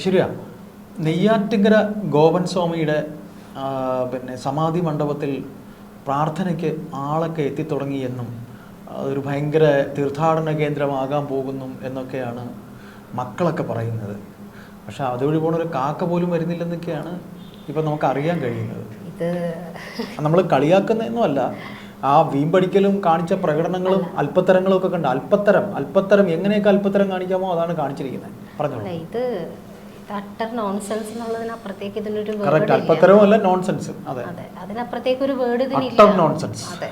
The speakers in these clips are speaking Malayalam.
ഐശ്വര്യ നെയ്യാറ്റിങ്കര ഗോപൻ സ്വാമിയുടെ പിന്നെ സമാധി മണ്ഡപത്തിൽ പ്രാർത്ഥനയ്ക്ക് ആളൊക്കെ എത്തിത്തുടങ്ങിയെന്നും അതൊരു ഭയങ്കര തീർത്ഥാടന കേന്ദ്രമാകാൻ പോകുന്നു എന്നൊക്കെയാണ് മക്കളൊക്കെ പറയുന്നത്. പക്ഷെ അതുവഴി പോണ ഒരു കാക്ക പോലും വരുന്നില്ലെന്നൊക്കെയാണ് ഇപ്പം നമുക്ക് അറിയാൻ കഴിയുന്നത് നമ്മൾ കളിയാക്കുന്നതൊന്നുമല്ല. ആ വീമ്പടിക്കലും കാണിച്ച പ്രകടനങ്ങളും അല്പത്തരങ്ങളും ഒക്കെ കണ്ട് അല്പത്തരം അല്പത്തരം എങ്ങനെയൊക്കെ അല്പത്തരം കാണിക്കാമോ അതാണ് കാണിച്ചിരിക്കുന്നത്. പറഞ്ഞോളൂ. ഇത് അട്ടർ നോൺസെൻസ് എന്നുള്ളതിനപ്പുറത്തേക്ക് ഇതിനൊരു വേർഡ് നോൺസെൻസ് അതെ. അതെ. അതിനപ്പുറത്തേക്ക് ഒരു വേർഡ് ഇതിനില്ല nonsense. അതെ.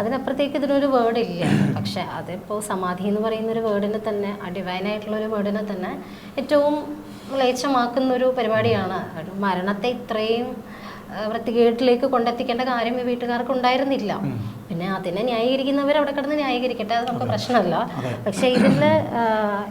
അതിനപ്പുറത്തേക്ക് ഇതിനൊരു വേർഡ് ഇല്ല. പക്ഷെ അതിപ്പോൾ സമാധി എന്ന് പറയുന്ന ഒരു വേർഡിനെ തന്നെ ഡിവൈൻ ആയിട്ടുള്ള ഒരു വേർഡിനെ തന്നെ ഏറ്റവും മ്ലേച്ഛമാക്കുന്ന ഒരു പരിപാടിയാണ് മരണത്തെ ഇത്രയും വൃത്തികേട്ടിലേക്ക് കൊണ്ടെത്തിക്കേണ്ട കാര്യം ഈ വീട്ടുകാർക്ക് ഉണ്ടായിരുന്നില്ല. പിന്നെ അതിനെ ന്യായീകരിക്കുന്നവർ അവിടെ കിടന്ന് ന്യായീകരിക്കട്ടെ അത് നമുക്ക് പ്രശ്നമല്ല. പക്ഷെ ഇതിൽ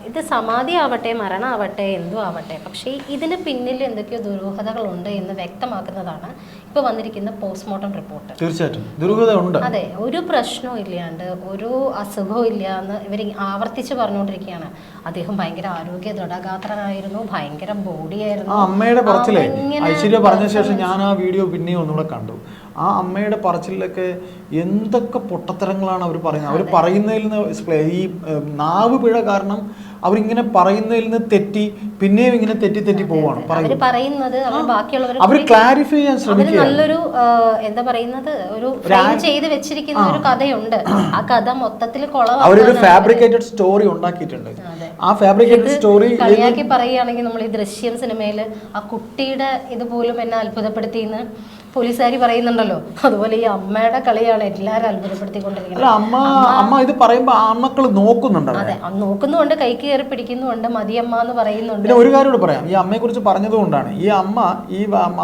ഇത് സമാധി ആവട്ടെ മരണമാവട്ടെ എന്തും ആവട്ടെ പക്ഷേ ഇതിന് പിന്നിൽ എന്തൊക്കെയോ ദുരൂഹതകളുണ്ട് എന്ന് വ്യക്തമാക്കുന്നതാണ് ഇപ്പോൾ വന്നിരിക്കുന്ന പോസ്റ്റ്മോർട്ടം റിപ്പോർട്ട്. തീർച്ചയായിട്ടും. ദുരൂഹത ഉണ്ട് അതെ ഒരു പ്രശ്നവും ഇല്ലാണ്ട് ഒരു അസുഖവും ഇല്ല എന്ന് ഇവർ ആവർത്തിച്ച് പറഞ്ഞുകൊണ്ടിരിക്കുകയാണ് അദ്ദേഹം ഭയങ്കര ആരോഗ്യ ദൃഢഗാത്രനായിരുന്നു ഭയങ്കര ബോഡിയായിരുന്നു. അമ്മയുടെ പറച്ചിലേ ഐശ്വര്യ പറഞ്ഞ ശേഷം ഞാൻ ആ വീഡിയോ പിന്നെയും ഒന്നുകൂടെ കണ്ടു. ആ അമ്മയുടെ പറച്ചിലൊക്കെ എന്തൊക്കെ പൊട്ടത്തരങ്ങളാണ് അവർ പറയുന്നത്? അവർ പറയുന്നതിൽ നിന്ന് ഈ നാവ് പിഴ കാരണം അവരിങ്ങനെ പറയുന്നതിൽ നിന്ന് തെറ്റി പിന്നെയും ഇങ്ങനെ തെറ്റി തെറ്റി പോവാണ്. പറയുന്നത്. അവർ ക്ലാരിഫൈ ചെയ്യാൻ ശ്രമിക്കുക നല്ലൊരു എന്താ പറയുന്നത്? ഒരു ചെയ്ത് വെച്ചിരിക്കുന്ന ഒരു കഥയുണ്ട്. ആ കഥ മൊത്തത്തിൽ അവരൊരു ഫാബ്രിക്കേറ്റഡ് സ്റ്റോറി ഉണ്ടാക്കിയിട്ടുണ്ട്. ആ ഫാബ്രിക്കേറ്റഡ് സ്റ്റോറി കളിയാക്കി പറയുകയാണെങ്കിൽ നമ്മൾ ഈ ദൃശ്യം സിനിമയിൽ ആ കുട്ടിയുടെ ഇതുപോലും എന്നെ അത്ഭുതപ്പെടുത്തിയെന്ന് പോലീസുകാരി പറയുന്നുണ്ടല്ലോ. അതുപോലെ ഈ അമ്മയുടെ കളിയാണ് എല്ലാരും അത്ഭുതപ്പെടുത്തിക്കൊണ്ടിരിക്കുന്നത്. അമ്മ അമ്മ ഇത് മക്കൾ നോക്കുന്നുണ്ട് അതെ നോക്കുന്നുണ്ട് കൈ കയറി പിടിക്കുന്നുണ്ട് മതിയമ്മ എന്ന് പറയുന്നുണ്ട്. പിന്നെ ഒരു കാര്യം പറയാം ഈ അമ്മയെ കുറിച്ച് പറഞ്ഞതുകൊണ്ടാണ്. ഈ അമ്മ ഈ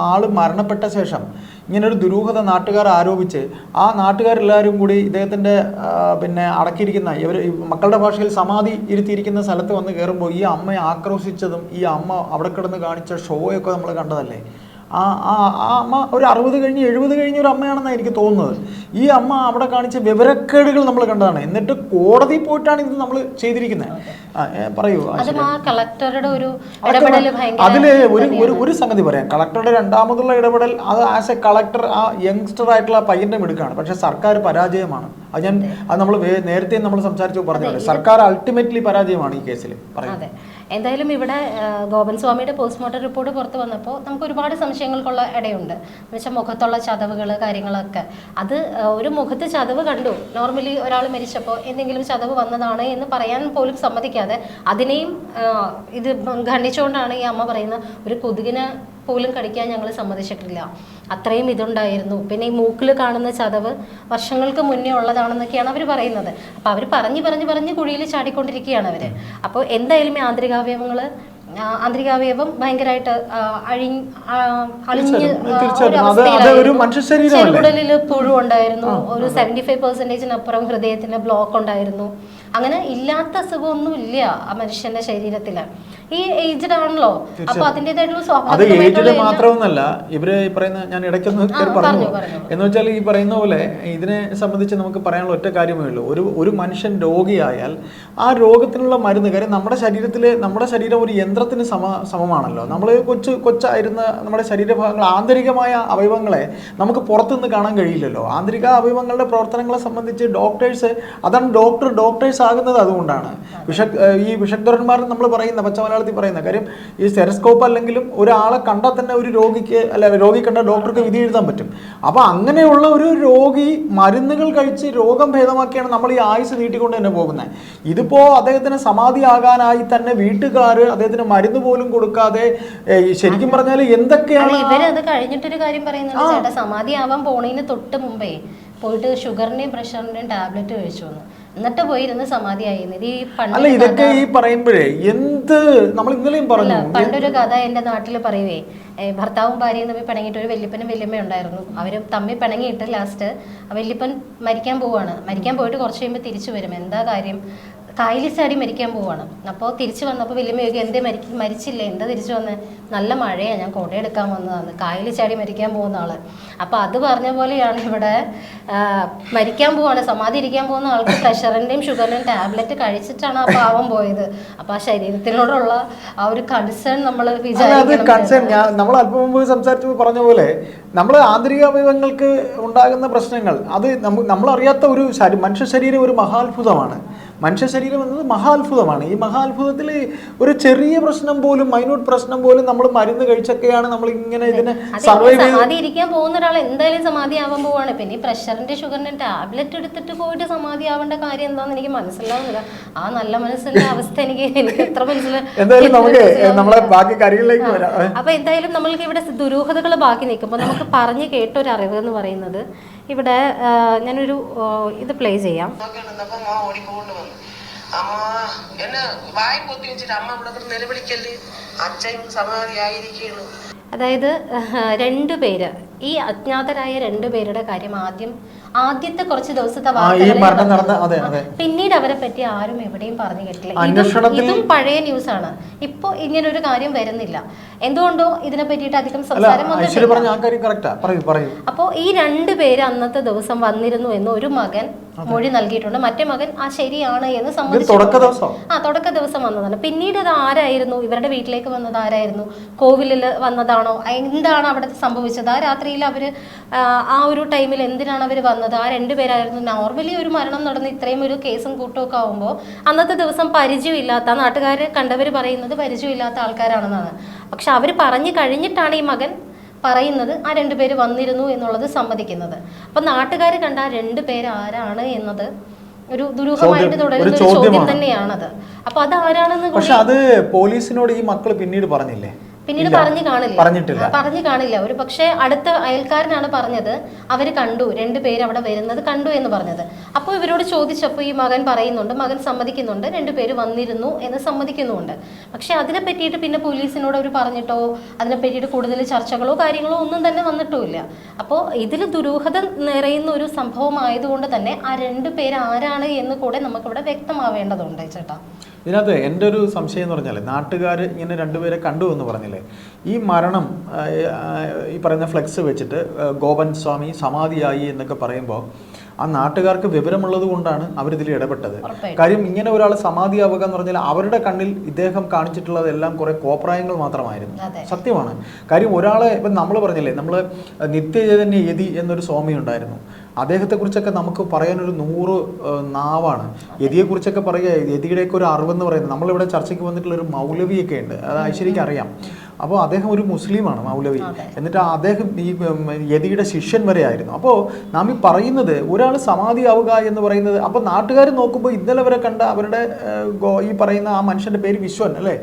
ആൾ മരണപ്പെട്ട ശേഷം ഇങ്ങനെ ഒരു ദുരൂഹത നാട്ടുകാർ ആരോപിച്ച് ആ നാട്ടുകാരെല്ലാവരും കൂടി ഇദ്ദേഹത്തിന്റെ പിന്നെ അടക്കിയിരിക്കുന്ന ഇവർ മക്കളുടെ ഭാഷയിൽ സമാധി ഇരുത്തിയിരിക്കുന്ന സ്ഥലത്ത് വന്ന് കയറുമ്പോൾ ഈ അമ്മയെ ആക്രോശിച്ചതും ഈ അമ്മ അവിടെ കിടന്ന് കാണിച്ച ഷോയൊക്കെ നമ്മൾ കണ്ടതല്ലേ? ആ ആ ആ അമ്മ ഒരു അറുപത് കഴിഞ്ഞ് എഴുപത് കഴിഞ്ഞ ഒരു അമ്മയാണെന്നാണ് എനിക്ക് തോന്നുന്നത്. ഈ അമ്മ അവിടെ കാണിച്ച വിവരക്കേടുകൾ നമ്മൾ കണ്ടതാണ്. എന്നിട്ട് കോടതി പോയിട്ടാണ് ഇത് നമ്മൾ ചെയ്തിരിക്കുന്നത്. പറയൂ അതിൽ ഒരു ഒരു ഒരു സംഗതി പറയാം. കളക്ടറുടെ രണ്ടാമതുള്ള ഇടപെടൽ അത് ആസ് എ കളക്ടർ ആ യങ്സ്റ്റർ ആയിട്ടുള്ള പയ്യന്റെ മിടുക്കാണ്. പക്ഷെ സർക്കാർ പരാജയമാണ്. അത് ഞാൻ അത്. നമ്മൾ നേരത്തെ നമ്മൾ സംസാരിച്ചു പറഞ്ഞു സർക്കാർ അൾട്ടിമേറ്റ്ലി പരാജയമാണ് ഈ കേസിൽ പറയുന്നത് എന്തായാലും ഇവിടെ ഗോപൻ സ്വാമിയുടെ പോസ്റ്റ്മോർട്ടം റിപ്പോർട്ട് പുറത്ത് വന്നപ്പോൾ നമുക്ക് ഒരുപാട് സംശയങ്ങൾക്കുള്ള ഇടയുണ്ട്. എന്ന് വെച്ചാൽ മുഖത്തുള്ള ചതവുകൾ കാര്യങ്ങളൊക്കെ. അത് ഒരു മുഖത്ത് ചതവ് കണ്ടു. നോർമലി ഒരാൾ മരിച്ചപ്പോൾ എന്തെങ്കിലും ചതവ് വന്നതാണ് എന്ന് പറയാൻ പോലും സമ്മതിക്കാതെ അതിനെയും ഇത് ഖണ്ഡിച്ചുകൊണ്ടാണ് ഈ അമ്മ പറയുന്ന ഒരു കൊതുകിനെ പോലും കടിക്കാൻ ഞങ്ങൾ സമ്മതിച്ചിട്ടില്ല. അത്രയും ഇതുണ്ടായിരുന്നു. പിന്നെ ഈ മൂക്കിൽ കാണുന്ന ചതവ് വർഷങ്ങൾക്ക് മുന്നേ ഉള്ളതാണെന്നൊക്കെയാണ് അവർ പറയുന്നത്. അപ്പോൾ അവർ പറഞ്ഞ് പറഞ്ഞ് പറഞ്ഞ് കുഴിയിൽ ചാടിക്കൊണ്ടിരിക്കുകയാണ് അവർ അപ്പോൾ എന്തായാലും ഈ ആന്തരികാവയവങ്ങൾ ആന്തരികാവയവം ഭയങ്കരമായിട്ട് അഴിഞ്ഞ് ഉടലിൽ അളിഞ്ഞ്. ചെറുകുടലിൽ പുഴു ഉണ്ടായിരുന്നു. ഒരു സെവന്റി ഫൈവ് പെർസെന്റേജിനപ്പുറം ഹൃദയത്തിന് ബ്ലോക്ക് ഉണ്ടായിരുന്നു. അങ്ങനെ ഇല്ലാത്ത അസുഖമൊന്നും ഇല്ല ആ മനുഷ്യന്റെ ശരീരത്തിൽ ഈ ഏജ്ഡ് ആണല്ലോ. അപ്പൊ അതിന്റെതായിട്ടുള്ള അത് മാത്രമൊന്നല്ല ഇവർ ഈ പറയുന്ന ഞാൻ ഇടയ്ക്കൊന്ന് പറഞ്ഞു. എന്ന് വെച്ചാൽ ഈ പറയുന്ന പോലെ ഇതിനെ സംബന്ധിച്ച് നമുക്ക് പറയാനുള്ള ഒറ്റ കാര്യമേ ഉള്ളൂ. ഒരു ഒരു മനുഷ്യൻ രോഗിയായാൽ ആ രോഗത്തിനുള്ള മരുന്ന് കാര്യം നമ്മുടെ ശരീരത്തിൽ നമ്മുടെ ശരീരം ഒരു യന്ത്രത്തിന് സമ സമമാണല്ലോ. നമ്മൾ കൊച്ചു കൊച്ചായിരുന്ന നമ്മുടെ ശരീരഭാഗങ്ങൾ ആന്തരികമായ അവയവങ്ങളെ നമുക്ക് പുറത്തുനിന്ന് കാണാൻ കഴിയില്ലല്ലോ. ആന്തരിക അവയവങ്ങളുടെ പ്രവർത്തനങ്ങളെ സംബന്ധിച്ച് ഡോക്ടേഴ്സ് അതാണ് ഡോക്ടർ ഡോക്ടേഴ്സ് ആകുന്നത് അതുകൊണ്ടാണ്. വിഷ ഈ വിഷഗ്ധരന്മാർ നമ്മൾ പറയുന്ന പച്ച മലയാളത്തിൽ പറയുന്ന കാര്യം ഈ സെറസ്കോപ്പ് അല്ലെങ്കിലും ഒരാളെ കണ്ടാൽ തന്നെ ഒരു രോഗിക്ക് അല്ല രോഗി കണ്ട ഡോക്ടർക്ക് വിധി എഴുതാൻ പറ്റും. അപ്പോൾ അങ്ങനെയുള്ള ഒരു രോഗി മരുന്നുകൾ കഴിച്ച് രോഗം ഭേദമാക്കിയാണ് നമ്മൾ ഈ ആയുസ് നീട്ടിക്കൊണ്ട് തന്നെ പോകുന്നത്. ഇതിപ്പോ അദ്ദേഹത്തിന് സമാധിയാകാനായി തന്നെ വീട്ടുകാർ അദ്ദേഹത്തിന് മരുന്ന് പോലും കൊടുക്കാതെ ശരിക്കും പറഞ്ഞാൽ എന്തൊക്കെയാണ് കഴിഞ്ഞിട്ടൊരു കാര്യം പറയുന്നത് ചേട്ടാ. സമാധി ആവാൻ പോണതിന് തൊട്ട് മുമ്പേ പോയിട്ട് ഷുഗറിന്റെയും പ്രഷറിന്റെയും ടാബ്ലറ്റ് കഴിച്ചു എന്നിട്ട് പോയിരുന്ന് സമാധി ആയിരുന്നത് ഈ അല്ല ഇതൊക്കെ ഈ പറയുമ്പോഴേ എന്ത് നമ്മൾ ഇന്നലെയും പറഞ്ഞു. പണ്ടൊരു കഥ എന്റെ നാട്ടിൽ പറയുവേ ഭർത്താവും ഭാര്യയും തമ്മിൽ പിണങ്ങിയിട്ട് ഒരു വല്യപ്പനും വല്യമ്മയും ഉണ്ടായിരുന്നു. അവർ തമ്മിൽ പിണങ്ങിയിട്ട് ലാസ്റ്റ് വല്യപ്പൻ മരിക്കാൻ പോവാണ് മരിക്കാൻ പോയിട്ട് കുറച്ച് കഴിയുമ്പോൾ തിരിച്ചു വരും. എന്താ കാര്യം? കായലിൽ ചാടി മരിക്കാൻ പോവാണ്. അപ്പോൾ തിരിച്ചു വന്നപ്പോൾ വലിയമ്മ ചോദിക്കും എന്തേ മരിക്ക മരിച്ചില്ലേ? എന്താ തിരിച്ചു വന്നത് നല്ല മഴയാണ് ഞാൻ കൊടയെടുക്കാൻ വന്നതാണ്. കായലിൽ ചാടി മരിക്കാൻ പോകുന്ന ആൾ. അപ്പോൾ അത് പറഞ്ഞ പോലെയാണ് ഇവിടെ മരിക്കാൻ പോവാണ്. സമാധി ഇരിക്കാൻ പോകുന്ന ആൾക്ക് പ്രഷറിന്റെയും ഷുഗറിന്റെയും ടാബ്ലറ്റ് കഴിച്ചിട്ടാണ് ആ പാവം പോയത്. അപ്പോൾ ആ ശരീരത്തിനോടുള്ള ആ ഒരു കൺസേൺ നമ്മൾ കൺസേൺ ഞാൻ നമ്മൾ അല്പം മുമ്പ് സംസാരിച്ചു പറഞ്ഞ പോലെ നമ്മൾ ആന്തരിക അവയവങ്ങൾക്ക് ഉണ്ടാകുന്ന പ്രശ്നങ്ങൾ അത് നമ്മൾ അറിയാത്ത ഒരു മനുഷ്യ ശരീരം ഒരു മഹാത്ഭുതമാണ്. മനുഷ്യ ശരീരം എന്നത് മഹാത്ഭുതമാണ്. ഈ മഹാത്ഭുതത്തിൽ ഒരു ചെറിയ പ്രശ്നം പോലും മൈന്യൂട്ട് പ്രശ്നം പോലും നമ്മൾ മരുന്ന് കഴിച്ചൊക്കെയാണ് നമ്മൾ ഇങ്ങനെ ഇതിനെ സർവൈവ് സമാധി ഇരിക്കാൻ പോകുന്ന ഒരാൾ എന്തായാലും സമാധി ആവാൻ പോവാണ്. പിന്നെ ഈ പ്രഷറിന്റെ ഷുഗറിന്റെ ടാബ്ലറ്റ് എടുത്തിട്ട് പോയിട്ട് സമാധി ആവേണ്ട കാര്യം എന്താണെന്ന് എനിക്ക് മനസ്സിലാവുന്നില്ല. ആ നല്ല മനസ്സിന്റെ അവസ്ഥ എനിക്ക് എനിക്ക് എത്ര മനസ്സിലായി നമുക്ക്. നമ്മളെ ബാക്കി കാര്യങ്ങളിലേക്ക് വരാം. അപ്പൊ എന്തായാലും നമ്മൾക്ക് ഇവിടെ ദുരൂഹതകൾ ബാക്കി നിൽക്കുമ്പോൾ നമുക്ക് പറഞ്ഞു കേട്ട ഒരു അറിവ് എന്ന് പറയുന്നത് ഇവിടെ ഞാനൊരു ഇത് പ്ലേ ചെയ്യാം. അമ്മ എന്നെ വായും പൊത്തി വെച്ചിട്ട് അമ്മ ഇവിടെ കിടന്ന് നിലവിളിക്കല്ലേ? അച്ഛൻ സമാധിയായിരിക്കുന്നു. അതായത് രണ്ടു പേര്. ഈ അജ്ഞാതരായ രണ്ടു പേരുടെ കാര്യം ആദ്യം ആദ്യത്തെ കുറച്ച് ദിവസത്തെ വാർത്തകളിൽ പിന്നീട് അവരെ പറ്റി ആരും എവിടെയും പറഞ്ഞു കേട്ടില്ല. ഇതും- പഴയ ന്യൂസ് ആണ് ഇപ്പൊ ഇങ്ങനെ ഒരു കാര്യം വരുന്നില്ല. എന്തുകൊണ്ടോ ഇതിനെ പറ്റിയിട്ട് അധികം സംസാരം അപ്പോൾ ഈ രണ്ടു പേര് അന്നത്തെ ദിവസം വന്നിരുന്നു എന്ന് ഒരു മകൻ മൊഴി നൽകിയിട്ടുണ്ട്. മറ്റേ മകൻ ആ ശരിയാണ് എന്ന് സമ്മതിച്ചു ആ തുടക്ക ദിവസം വന്നതാണ്. പിന്നീട് അത് ആരായിരുന്നു? ഇവരുടെ വീട്ടിലേക്ക് വന്നത് ആരായിരുന്നു? കോവിലിൽ വന്നതാണോ? എന്താണ് അവിടെ സംഭവിച്ചത്? ആ രാത്രിയിൽ അവർ ആ, ഒരു ടൈമിൽ എന്തിനാണ് അവർ വന്നത്? ആ രണ്ടുപേരായിരുന്നു നോർമലി ഒരു മരണം നടന്ന് ഇത്രയും ഒരു കേസും കൂട്ടമൊക്കെ ആവുമ്പോൾ അന്നത്തെ ദിവസം പരിചയമില്ലാത്ത നാട്ടുകാർ കണ്ടവർ പറയുന്നത് പരിചയമില്ലാത്ത ആൾക്കാരാണെന്നാണ്. പക്ഷെ അവർ പറഞ്ഞു കഴിഞ്ഞിട്ടാണ് ഈ മകൻ പറയുന്നത് ആ രണ്ടുപേര് വന്നിരുന്നു എന്നുള്ളത് സമ്മതിക്കുന്നത്. അപ്പൊ നാട്ടുകാർ കണ്ട ആ രണ്ടുപേര് ആരാണ് എന്നത് ഒരു ദുരൂഹമായിട്ട് തുടരുന്ന ഒരു ചോദ്യം. തന്നെയാണത്. അപ്പൊ അത് ആരാണെന്ന് പക്ഷെ അത് പോലീസിനോട് ഈ മക്കൾ പിന്നീട് പറഞ്ഞില്ലേ? പിന്നീട് പറഞ്ഞു കാണില്ല. പറഞ്ഞിട്ടില്ല. പറഞ്ഞു കാണില്ല. ഒരു പക്ഷേ അടുത്ത അയൽക്കാരനാണ് പറഞ്ഞത് അവർ കണ്ടു രണ്ടുപേര് അവിടെ വരുന്നത് കണ്ടു എന്ന് പറഞ്ഞത്. അപ്പോൾ ഇവരോട് ചോദിച്ചപ്പോൾ ഈ മകൻ പറയുന്നുണ്ട് മകൻ സമ്മതിക്കുന്നുണ്ട് രണ്ടുപേര് വന്നിരുന്നു എന്ന് സമ്മതിക്കുന്നുണ്ട് പക്ഷെ അതിനെ പറ്റിയിട്ട് പിന്നെ പോലീസിനോട് അവർ പറഞ്ഞിട്ടോ അതിനെ പറ്റിയിട്ട് കൂടുതൽ ചർച്ചകളോ കാര്യങ്ങളോ ഒന്നും തന്നെ വന്നിട്ടുമില്ല. അപ്പോൾ ഇതിൽ ദുരൂഹത നിറയുന്ന ഒരു സംഭവം ആയതുകൊണ്ട് തന്നെ ആ രണ്ടു പേര് ആരാണ് എന്ന് കൂടെ നമുക്കിവിടെ വ്യക്തമാവേണ്ടതുണ്ട് ചേട്ടാ. ഇതിനകത്ത് എന്റെ ഒരു സംശയം എന്ന് പറഞ്ഞാൽ നാട്ടുകാർ ഇങ്ങനെ രണ്ടുപേരെ കണ്ടു എന്ന് പറഞ്ഞില്ലേ? ഈ മരണം ഈ പറയുന്ന ഫ്ലെക്സ് വെച്ചിട്ട് ഗോപൻ സ്വാമി സമാധിയായി എന്നൊക്കെ പറയുമ്പോൾ ആ നാട്ടുകാർക്ക് വിവരമുള്ളത് കൊണ്ടാണ് അവരിതിൽ ഇടപെട്ടത്. കാര്യം ഇങ്ങനെ ഒരാൾ സമാധിയാവുക എന്ന് പറഞ്ഞാൽ അവരുടെ കണ്ണിൽ ഇദ്ദേഹം കാണിച്ചിട്ടുള്ളതെല്ലാം കുറെ കോപ്രായങ്ങൾ മാത്രമായിരുന്നു. സത്യമാണ്. കാര്യം ഒരാളെ ഇപ്പം നമ്മൾ പറഞ്ഞില്ലേ നമ്മൾ നിത്യചൈതന്യ യതി എന്നൊരു സ്വാമി ഉണ്ടായിരുന്നു. അദ്ദേഹത്തെക്കുറിച്ചൊക്കെ നമുക്ക് പറയാനൊരു നൂറ് നാവാണ്. യതിയെക്കുറിച്ചൊക്കെ പറയുക യതിയുടെയൊക്കെ ഒരു അറിവെന്ന് പറയുന്നത്. നമ്മളിവിടെ ചർച്ചയ്ക്ക് വന്നിട്ടുള്ള ഒരു മൗലവിയൊക്കെ ഉണ്ട്. അത് ഐശ്വര്യക്ക് അറിയാം. അപ്പോൾ അദ്ദേഹം ഒരു മുസ്ലിമാണ് മൗലവി. എന്നിട്ട് അദ്ദേഹം ഈ യതിയുടെ ശിഷ്യൻ വരെ ആയിരുന്നു അപ്പോൾ നാം ഈ പറയുന്നത് ഒരാൾ സമാധി ആവുക എന്ന് പറയുന്നത് അപ്പോൾ നാട്ടുകാർ നോക്കുമ്പോൾ ഇന്നലെ വരെ കണ്ട അവരുടെ ഈ പറയുന്ന ആ മനുഷ്യന്റെ പേര് വിശ്വൻ അല്ലേ?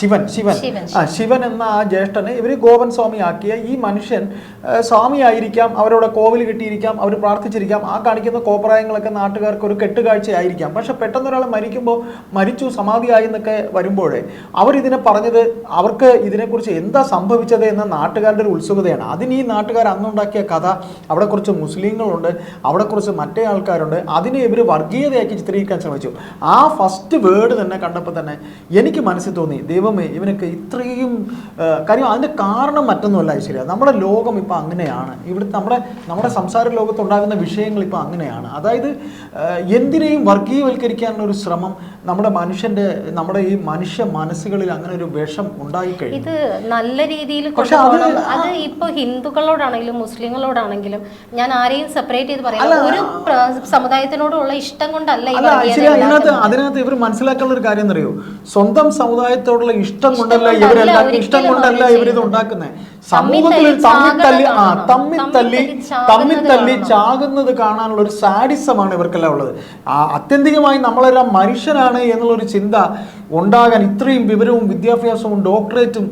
ശിവൻ ശിവൻ. ശിവൻ, ആ ശിവൻ എന്ന ആ ജ്യേഷ്ഠനെ ഇവർ ഗോപൻ സ്വാമി ആക്കിയ ഈ മനുഷ്യൻ സ്വാമിയായിരിക്കാം സ്വാമി ആയിരിക്കാം അവരുടെ കോവിൽ കിട്ടിയിരിക്കാം അവർ പ്രാർത്ഥിച്ചിരിക്കാം ആ കാണിക്കുന്ന കോപ്രായങ്ങളൊക്കെ നാട്ടുകാർക്ക് ഒരു കെട്ടുകാഴ്ചയായിരിക്കാം. പക്ഷെ പെട്ടെന്ന് ഒരാൾ മരിക്കുമ്പോൾ മരിച്ചു സമാധിയായി എന്നൊക്കെ വരുമ്പോഴേ അവരിതിനെ ഇതിനെ പറഞ്ഞത് അവർക്ക് ഇതിനെക്കുറിച്ച് എന്താ സംഭവിച്ചത് എന്ന നാട്ടുകാരുടെ ഒരു ഉത്സുകതയാണ്. അതിന് ഈ നാട്ടുകാർ അന്നുണ്ടാക്കിയ കഥ അവിടെ കുറച്ച് മുസ്ലിങ്ങളുണ്ട് അവിടെ കുറച്ച് മറ്റേ ആൾക്കാരുണ്ട്. അതിനെ ഇവർ വർഗീയതയാക്കി ചിത്രീകരിക്കാൻ ശ്രമിച്ചു. ആ ഫസ്റ്റ് വേർഡ് തന്നെ കണ്ടപ്പോൾ തന്നെ എനിക്ക് മനസ്സിൽ തോന്നി ദൈവമേ ഇവനൊക്കെ ഇത്രയും കാര്യം അതിന്റെ കാരണം മറ്റൊന്നുമല്ല ഐശ്വര്യ. നമ്മുടെ ലോകം ഇപ്പം അങ്ങനെയാണ്. ഇവിടുത്തെ നമ്മുടെ നമ്മുടെ സംസാര ലോകത്തുണ്ടാകുന്ന വിഷയങ്ങൾ ഇപ്പം അങ്ങനെയാണ്. അതായത് എന്തിനേയും വർഗീയവൽക്കരിക്കാനുള്ള ഒരു ശ്രമം നമ്മുടെ മനുഷ്യന്റെ നമ്മുടെ ഈ മനുഷ്യ മനസ്സുകളിൽ അങ്ങനെ ഒരു വിഷം ഉണ്ടായിക്കഴിഞ്ഞു. ഇത് നല്ല രീതിയിൽ അത് ഇപ്പൊ ഹിന്ദുക്കളോടാണെങ്കിലും മുസ്ലിങ്ങളോടാണെങ്കിലും ഞാൻ ആരെയും സെപ്പറേറ്റ് ചെയ്ത് പറയാം ഒരു സമുദായത്തിനോടുള്ള ഇഷ്ടം കൊണ്ടല്ല അതിനകത്ത് അതിനകത്ത് ഇവർ മനസ്സിലാക്കാനുള്ള ഒരു കാര്യം എന്നറിയോ? സ്വന്തം സമുദായത്തോടുള്ള ഇഷ്ടം കൊണ്ടല്ല ഇവരെല്ലാം ഇഷ്ടം കൊണ്ടല്ല ഇവരിത്. ഉണ്ടാക്കുന്നത് സമൂഹത്തിൽ തല്ലി തമ്മിൽ തല്ലി ആ തമ്മിത്തല്ലി തമ്മിൽ തല്ലി തമ്മിൽ തമ്മിൽ ചാകുന്നത് തല്ലി ചാകുന്നത് കാണാനുള്ള ഒരു സാഡിസമാണ് ഇവർക്കെല്ലാം ഉള്ളത്. ആ അത്യന്തികമായി നമ്മളെല്ലാം മനുഷ്യനാണ് എന്നുള്ളൊരു ചിന്ത ഉണ്ടാകാൻ ഇത്രയും വിവരവും വിദ്യാഭ്യാസവും ഡോക്ടറേറ്റും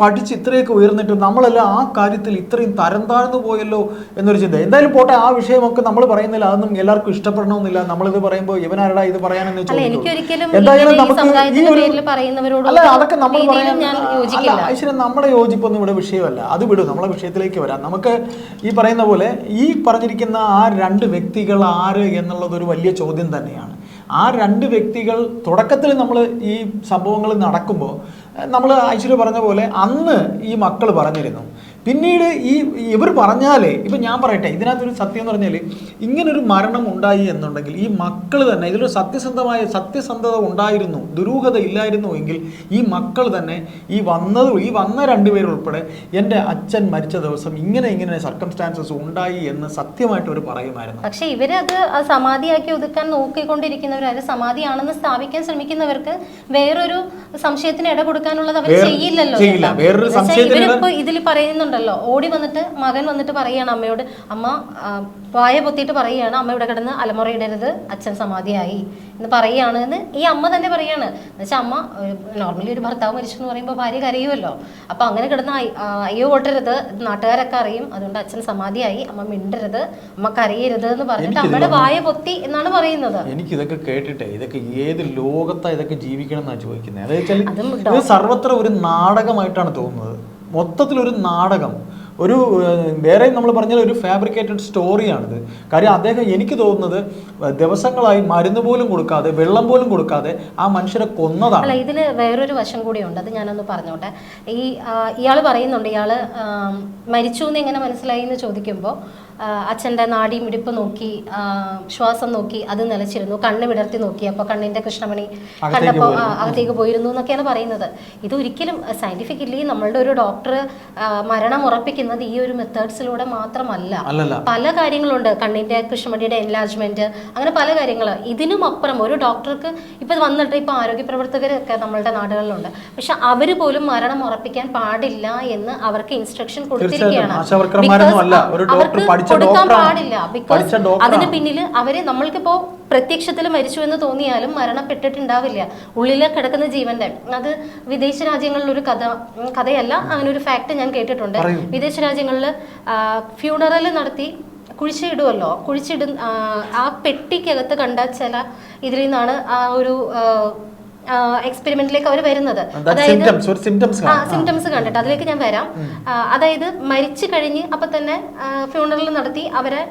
പഠിച്ച് ഇത്രയൊക്കെ ഉയർന്നിട്ടും നമ്മളെല്ലാം ആ കാര്യത്തിൽ ഇത്രയും തരം താഴ്ന്നു പോയല്ലോ എന്നൊരു ചിന്ത. എന്തായാലും പോട്ടെ ആ വിഷയമൊക്കെ നമ്മൾ പറയുന്നില്ല അതൊന്നും എല്ലാവർക്കും ഇഷ്ടപ്പെടണമെന്നില്ല. നമ്മളിത് പറയുമ്പോൾ ഇവനാരടാ ഇത് പറയാനെന്ന് എന്തായാലും നമുക്ക് ഈ സമുദായത്തിന്റെ ഒരു അല്ല അതൊക്കെ നമ്മൾ പറയാൻ അല്ല ഐശ്വര്യ നമ്മുടെ യോജിപ്പൊന്നും ഇവിടെ വിഷയമല്ല. അത് വിടും നമ്മളെ വിഷയത്തിലേക്ക് വരാം. നമുക്ക് ഈ പറയുന്ന പോലെ ഈ പറഞ്ഞിരിക്കുന്ന ആ രണ്ട് വ്യക്തികൾ ആര് എന്നുള്ളത് ഒരു വലിയ ചോദ്യം തന്നെയാണ്. ആ രണ്ട് വ്യക്തികൾ തുടക്കത്തിൽ നമ്മൾ ഈ സംഭവങ്ങൾ നടക്കുമ്പോൾ നമ്മൾ ഐശ്വര്യ പറഞ്ഞ പോലെ അന്ന് ഈ മക്കൾ പറഞ്ഞിരുന്നു. പിന്നീട് ഈ ഇവർ പറഞ്ഞാലേ ഇപ്പം ഞാൻ പറയട്ടെ ഇതിനകത്തൊരു സത്യം എന്ന് പറഞ്ഞാൽ ഇങ്ങനൊരു മരണം ഉണ്ടായി എന്നുണ്ടെങ്കിൽ ഈ മക്കൾ തന്നെ ഇതിലൊരു സത്യസന്ധമായ സത്യസന്ധത ഉണ്ടായിരുന്നു ദുരൂഹത ഇല്ലായിരുന്നു എങ്കിൽ ഈ മക്കൾ തന്നെ ഈ വന്നത് ഈ വന്ന രണ്ടുപേരുൾപ്പെടെ എന്റെ അച്ഛൻ മരിച്ച ദിവസം ഇങ്ങനെ ഇങ്ങനെ സർക്കംസ്റ്റാൻസസ് ഉണ്ടായി എന്ന് സത്യമായിട്ട് അവർ പറയുമായിരുന്നു പക്ഷേ ഇവരത് സമാധിയാക്കി ഒതുക്കാൻ നോക്കിക്കൊണ്ടിരിക്കുന്നവർ അത് സമാധിയാണെന്ന് സ്ഥാപിക്കാൻ ശ്രമിക്കുന്നവർക്ക് വേറൊരു സംശയത്തിന് ഇട കൊടുക്കാനുള്ളത് അവർ ചെയ്യില്ലല്ലോ ഇതിൽ ചേട്ടാ. പറയുന്നുണ്ടല്ലോ ഓടി വന്നിട്ട് മകൻ വന്നിട്ട് പറയുകയാണ് അമ്മയോട് അമ്മ വായ പൊത്തിയിട്ട് പറയുകയാണ് അമ്മ ഇവിടെ കിടന്ന് അലമുറയിടരുത് അച്ഛൻ സമാധിയായി. എന്ന് പറയുകയാണ് എന്ന് ഈ അമ്മ തന്നെ പറയാണ് എന്നുവെച്ചാൽ അമ്മ നോർമലി ഒരു ഭർത്താവ് മരിച്ചു എന്ന് പറയുമ്പോൾ ഭാര്യ കരയുമല്ലോ. അപ്പൊ അങ്ങനെ കിടന്ന് അയ്യോ ഓട്ടരുത് നാട്ടുകാരൊക്കെ അറിയും. അതുകൊണ്ട് അച്ഛൻ സമാധിയായി അമ്മ മിണ്ടരുത് അമ്മ കരയരുത് എന്ന് പറഞ്ഞിട്ട് അമ്മയുടെ വായ പൊത്തി എന്നാണ് പറയുന്നത്. എനിക്ക് ഇതൊക്കെ കേട്ടിട്ടേ ഇതൊക്കെ ഏത് ലോകത്താ ഇതൊക്കെ ജീവിക്കണം എന്നാണ് ചോദിക്കുന്നത് സർവത്ര ഒരു നാടകമായിട്ടാണ് തോന്നുന്നത്. മൊത്തത്തിലൊരു നാടകം. ഒരു വേറെ നമ്മൾ പറഞ്ഞാൽ ഒരു ഫാബ്രിക്കേറ്റഡ് സ്റ്റോറിയാണിത് കാര്യം അദ്ദേഹം എനിക്ക് തോന്നുന്നത് ദിവസങ്ങളായി മരുന്ന് പോലും കൊടുക്കാതെ വെള്ളം പോലും കൊടുക്കാതെ ആ മനുഷ്യരെ കൊന്നതാണ്. അല്ല ഇതിൽ വേറൊരു വശം കൂടിയുണ്ട്. അത് ഞാനൊന്ന് പറഞ്ഞോട്ടെ. ഈ ഇയാൾ പറയുന്നുണ്ട് ഇയാൾ മരിച്ചു എന്ന് എങ്ങനെ മനസ്സിലായി എന്ന് ചോദിക്കുമ്പോൾ അച്ഛന്റെ നാടി മിടിപ്പ് നോക്കി ശ്വാസം നോക്കി അത് നിലച്ചിരുന്നു. കണ്ണ് വിടർത്തി നോക്കി. അപ്പോൾ കണ്ണിന്റെ കൃഷ്ണമണി കണ്ടപ്പോൾ അകത്തേക്ക് പോയിരുന്നു എന്നൊക്കെയാണ് പറയുന്നത്. ഇത് ഒരിക്കലും സയന്റിഫിക്കലി നമ്മളുടെ ഒരു ഡോക്ടർ മരണം ഉറപ്പിക്കുന്നത് ഈ ഒരു മെത്തേഡ്സിലൂടെ മാത്രമല്ല. പല കാര്യങ്ങളുണ്ട്. കണ്ണിന്റെ കൃഷ്ണമണിയുടെ എൻലാജ്മെന്റ് അങ്ങനെ പല കാര്യങ്ങൾ ഇതിനും അപ്പുറം ഒരു ഡോക്ടർക്ക് ഇപ്പൊ വന്നിട്ട് ഇപ്പൊ ആരോഗ്യ പ്രവർത്തകരൊക്കെ നമ്മളുടെ നാടുകളിലുണ്ട്. പക്ഷെ അവർ പോലും മരണം ഉറപ്പിക്കാൻ പാടില്ല എന്ന് അവർക്ക് ഇൻസ്ട്രക്ഷൻ കൊടുത്തിരിക്കുകയാണ്. അവർക്ക് കൊടുക്കാൻ പാടില്ല. ബിക്കോസ്. അതിന് പിന്നിൽ അവർ നമ്മൾക്കിപ്പോ പ്രത്യക്ഷത്തിൽ മരിച്ചു എന്ന് തോന്നിയാലും മരണപ്പെട്ടിട്ടുണ്ടാവില്ല. ഉള്ളിൽ കിടക്കുന്ന ജീവന്റെ. അത് വിദേശ രാജ്യങ്ങളിൽ ഒരു കഥ കഥയല്ല. അങ്ങനെ ഒരു ഫാക്ട് ഞാൻ കേട്ടിട്ടുണ്ട്. വിദേശ രാജ്യങ്ങളിൽ ഫ്യൂണറൽ നടത്തി കുഴിച്ചിടുമല്ലോ കുഴിച്ചിടുന്ന ആ പെട്ടിക്കകത്ത് കണ്ട ചില ഇതിൽ നിന്നാണ് ആ ഒരു എക്സ്പെരിമെന്റിലേക്ക് അവർ വരുന്നത്. സിംറ്റംസ് ഒരു സിംറ്റംസ് കണ്ടിട്ട് അതിലേക്ക് ഞാൻ വരാം. അതായത് മരിച്ചു കഴിഞ്ഞ് അപ്പൊ തന്നെ ഫ്യൂണറൽ നടത്തി അവരെ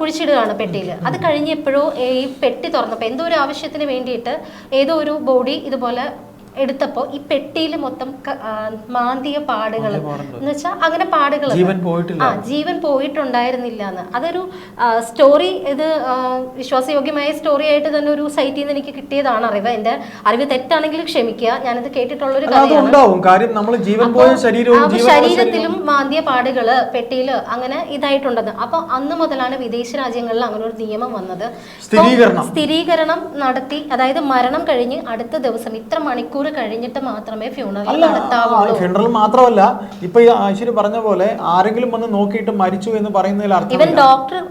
കുഴിച്ചിടുകയാണ് പെട്ടിയിൽ. അത് കഴിഞ്ഞ് എപ്പോഴോ ഈ പെട്ടി തുറന്നപ്പോൾ എന്തോ ഒരു ആവശ്യത്തിന് വേണ്ടിയിട്ട് ഏതോ ഒരു ബോഡി ഇതുപോലെ എടുത്തപ്പോൾ ഈ പെട്ടിയിൽ മൊത്തം മാന്തിയ പാടുകൾ എന്ന് വെച്ചാൽ അങ്ങനെ പാടുകൾ ആ ജീവൻ പോയിട്ടുണ്ടായിരുന്നില്ല എന്ന് അതൊരു സ്റ്റോറി ഇത് വിശ്വാസയോഗ്യമായ സ്റ്റോറി ആയിട്ട് തന്നെ ഒരു സൈറ്റിൽ നിന്ന് എനിക്ക് കിട്ടിയതാണ് അറിവ്. എന്റെ അറിവ് തെറ്റാണെങ്കിൽ ക്ഷമിക്കുക. ഞാനത് കേട്ടിട്ടുള്ള ഒരു ശരീരത്തിലും മാന്തിയ പാടുകൾ പെട്ടിയിൽ അങ്ങനെ ഇതായിട്ടുണ്ടെന്ന്. അപ്പൊ അന്ന് മുതലാണ് വിദേശ രാജ്യങ്ങളിൽ അങ്ങനെ ഒരു നിയമം വന്നത്. സ്ഥിരീകരണം നടത്തി അതായത് മരണം കഴിഞ്ഞ് അടുത്ത ദിവസം ഇത്ര മണിക്കൂർ കഴിഞ്ഞിട്ട് മാത്രമേ ഫ്യൂണറൽ നടത്താവുള്ളൂ. ഫ്യൂണറൽ മാത്രമല്ല ഇപ്പൊ ഐശ്വര്യ പറഞ്ഞ പോലെ ആരെങ്കിലും വന്ന് നോക്കിയിട്ട് മരിച്ചു എന്ന് പറയുന്നതിൽ ഇവൻ ഡോക്ടർ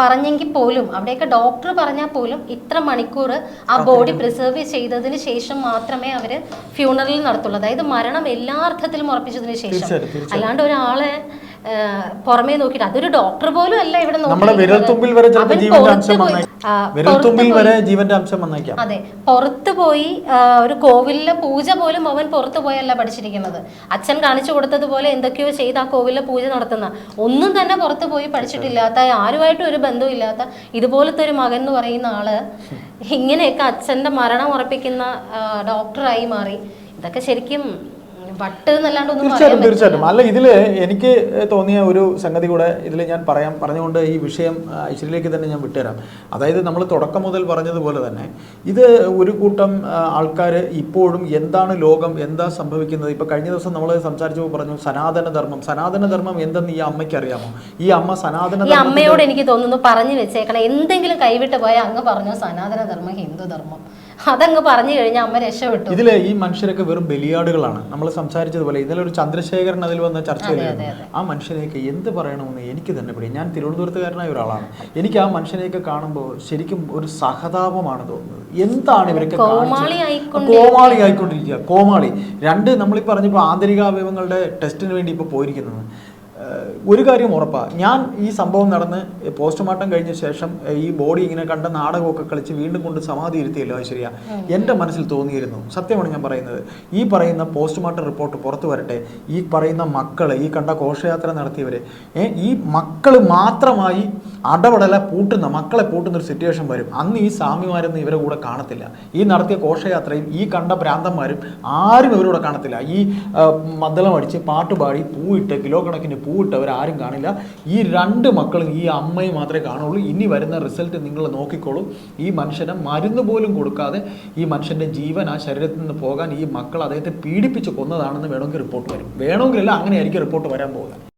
പറഞ്ഞെങ്കിൽ പോലും അവിടെയൊക്കെ ഡോക്ടർ പറഞ്ഞാൽ പോലും ഇത്ര മണിക്കൂർ ആ ബോഡി പ്രിസർവ് ചെയ്തതിന് ശേഷം മാത്രമേ അവർ ഫ്യൂണറൽ നടത്തുള്ളൂ. അതായത് മരണം എല്ലാ അർത്ഥത്തിലും ഉറപ്പിച്ചതിന് ശേഷം. അല്ലാണ്ട് ഒരാളെ പുറമേ നോക്കിയിട്ട് അതൊരു ഡോക്ടർ പോലും അല്ല ഇവിടെ അതെ പുറത്തു പോയി ഒരു കോവിലിലെ പൂജ പോലും അവൻ പുറത്തു പോയല്ല പഠിച്ചിരിക്കുന്നത്. അച്ഛൻ കാണിച്ചു കൊടുത്തതുപോലെ എന്തൊക്കെയോ ചെയ്ത് ആ കോവിലിലെ പൂജ നടത്തുന്ന. ഒന്നും തന്നെ പുറത്തു പോയി പഠിച്ചിട്ടില്ലാത്ത ആരുമായിട്ടും ഒരു ബന്ധമില്ലാത്ത ഇതുപോലത്തെ ഒരു മകൻ എന്ന് പറയുന്ന ആൾ ഇങ്ങനെയൊക്കെ അച്ഛന്റെ മരണം ഉറപ്പിക്കുന്ന ഡോക്ടറായി മാറി. ഇതൊക്കെ ശരിക്കും വട്ട് എന്നല്ലാണ്ട് പറയാൻ തീർച്ചയായിട്ടും തീർച്ചയായിട്ടും. അല്ല ഇതിൽ എനിക്ക് തോന്നിയ ഒരു സംഗതി കൂടെ ഇതിൽ ഞാൻ പറയാം. പറഞ്ഞുകൊണ്ട് ഈ വിഷയം ഐശ്വര്യയിലേക്ക് തന്നെ ഞാൻ വിട്ടുതരാം. അതായത് നമ്മൾ തുടക്കം മുതൽ പറഞ്ഞതുപോലെ തന്നെ ഇത് ഒരു കൂട്ടം ആൾക്കാർ ഇപ്പോഴും എന്താണ് ലോകം എന്താ സംഭവിക്കുന്നത്? ഇപ്പൊ കഴിഞ്ഞ ദിവസം നമ്മൾ സംസാരിച്ചപ്പോൾ പറഞ്ഞു സനാതനധർമ്മം. സനാതനധർമ്മം സനാതന ധർമ്മം എന്തെന്ന് ഈ അമ്മയ്ക്ക് അറിയാമോ? ഈ അമ്മ സനാതന ഈ അമ്മയോട് എനിക്ക് തോന്നുന്നു പറഞ്ഞു വെച്ചേക്കണം. എന്തെങ്കിലും കൈവിട്ട് പോയാൽ അങ്ങ് പറഞ്ഞു സനാതനധർമ്മം ഹിന്ദുധർമ്മം. ഹിന്ദു ധർമ്മം അതങ്ങ് പറഞ്ഞു കഴിഞ്ഞാൽ അമ്മ രക്ഷപ്പെട്ടു. ഇതിൽ ഈ മനുഷ്യരൊക്കെ വെറും ബലിയാടുകളാണ്. നമ്മൾ സംസാരിച്ചതുപോലെ ഇന്നലെ ഒരു ചന്ദ്രശേഖരൻ അതിൽ വന്ന അതെ. ആ മനുഷ്യനെയൊക്കെ എന്ത് പറയണമെന്ന് എനിക്ക് തന്നെ പിടിയും ഞാൻ തിരുവനന്തപുരത്തുകാരനായ ഒരാളാണ്. എനിക്ക് ആ മനുഷ്യനെയൊക്കെ കാണുമ്പോൾ ശരിക്കും ഒരു സഹതാപമാണ് തോന്നുന്നത്. എന്താണ് ഇവരൊക്കെ കോമാളി? ആയിക്കൊണ്ടിരിക്കുക. കോമാളി രണ്ട് നമ്മളിപ്പോൾ പറഞ്ഞപ്പോൾ ആന്തരികാവയവങ്ങളുടെ ടെസ്റ്റിന് വേണ്ടി ഇപ്പോൾ പോയിരിക്കുന്നത്. ഒരു കാര്യം ഉറപ്പാണ് ഞാൻ ഈ സംഭവം നടന്ന് പോസ്റ്റ്മോർട്ടം കഴിഞ്ഞ ശേഷം ഈ ബോഡി ഇങ്ങനെ കണ്ട നാടകമൊക്കെ കളിച്ച് വീണ്ടും കൊണ്ട് സമാധി ഇരുത്തിയല്ലോ ശരിയാ എന്റെ മനസ്സിൽ തോന്നിയിരുന്നു. സത്യമാണ് ഞാൻ പറയുന്നത്. ഈ പറയുന്ന പോസ്റ്റ്മോർട്ടം റിപ്പോർട്ട് പുറത്തു വരട്ടെ. ഈ പറയുന്ന മക്കൾ ഈ കണ്ട ഘോഷയാത്ര നടത്തിയവർ ഈ മക്കൾ മാത്രമായി അടപടല പൂട്ടുന്ന മക്കളെ പൂട്ടുന്ന ഒരു സിറ്റുവേഷൻ വരും. അന്ന് ഈ സ്വാമിമാരൊന്നും ഇവരെ കൂടെ കാണത്തില്ല. ഈ നടത്തിയ ഘോഷയാത്രയും ഈ കണ്ട ഭ്രാന്തന്മാരും ആരും ഇവരുടെ കാണത്തില്ല. ഈ മദ്ദളം അടിച്ച് പാട്ടുപാടി പൂവിട്ട് കിലോ കണക്കിന് പൂവിട്ടവർ ആരും കാണില്ല. ഈ രണ്ട് മക്കളും ഈ അമ്മയും മാത്രമേ കാണുള്ളൂ. ഇനി വരുന്ന റിസൾട്ട് നിങ്ങൾ നോക്കിക്കോളൂ. ഈ മനുഷ്യനെ മരുന്ന് പോലും കൊടുക്കാതെ ഈ മനുഷ്യന്റെ ജീവൻ ആ ശരീരത്തിൽ നിന്ന് പോകാൻ ഈ മക്കൾ അദ്ദേഹത്തെ പീഡിപ്പിച്ച് കൊന്നതാണെന്ന് വേണമെങ്കിൽ റിപ്പോർട്ട് വരും. വേണമെങ്കിലല്ല അങ്ങനെയായിരിക്കും റിപ്പോർട്ട് വരാൻ പോകുന്നത്.